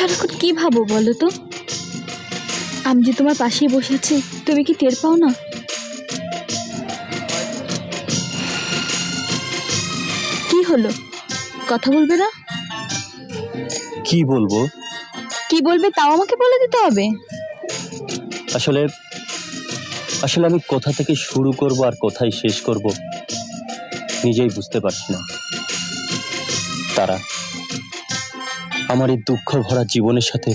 খাব বলো তো? আমি যে তোমার পাশেই বসে আছি তুমি কি টের পাও না? কি হলো? কথা বলবে না? কি বলব? কি বলবে তাও আমাকে বলে দিতে হবে? আসলে আসলে আমি কোথা থেকে শুরু করব আর কোথায় শেষ করব নিজেই বুঝতে পারছি না। তারা আমার এই দুঃখ ভরা জীবনের সাথে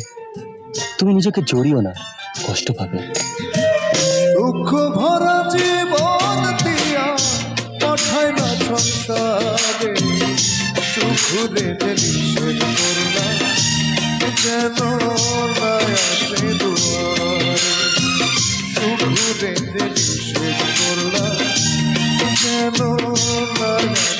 তুমি নিজেকে জড়িও না, কষ্ট পাবে। দুঃখ ভরা জীবন দিয়া পাঠায় না সংসারে। নিষেধ যেন আসে দুয়ারে। নিষেধ যেন না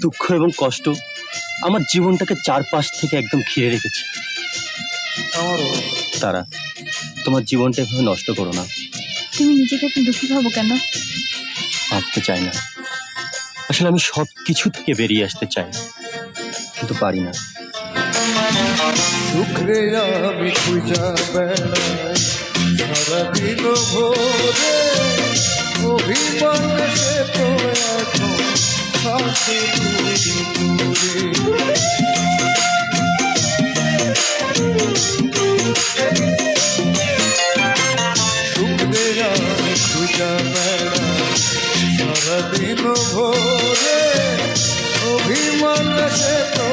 দুঃখ এবং কষ্ট আমার জীবনটাকে চারপাশ থেকে একদম ঘিরে রেখেছে। তারা, তোমার জীবনটা এভাবে নষ্ট করো না। তুমি নিজেকে দুঃখী ভাবো কেন? ভাবতে চাই না। আসলে আমি সব কিছু থেকে বেরিয়ে আসতে চাই, কিন্তু পারি না। দূরে দূরে ভোরে অভিমান সে তো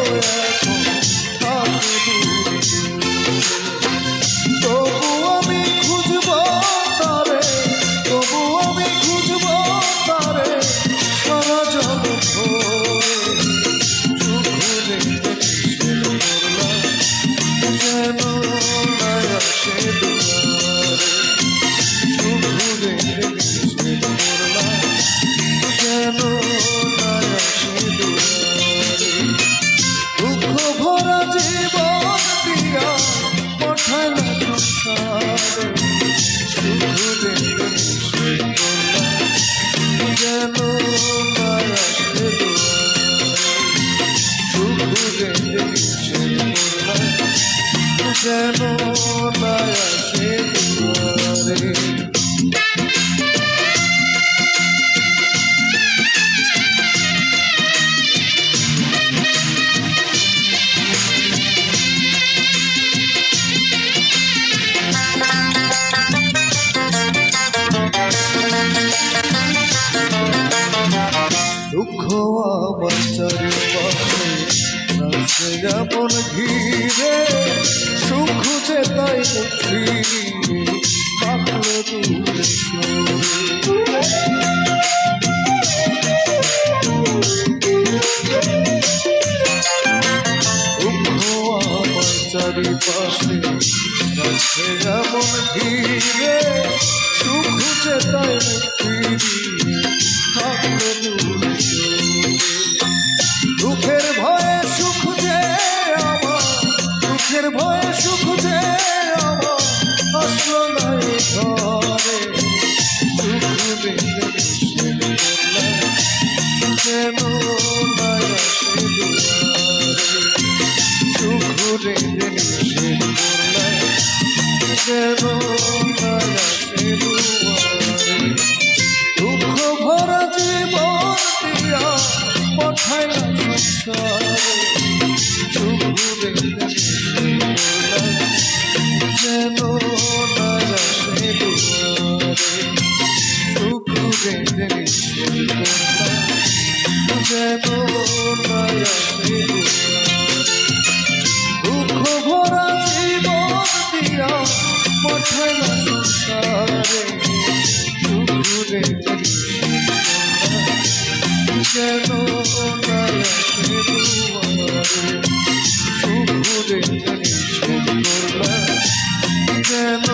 যেন আসে দুয়ারে দুঃখ আমার চারিপাশে। রাখছে যেমন ঘিরে, সুখ যে তাই ফিরি কাটলো দূরে চারিপাশে রাখছে যেমন ঘিরে, সুখ যে তাই ফিরি সুখ যেন না আসে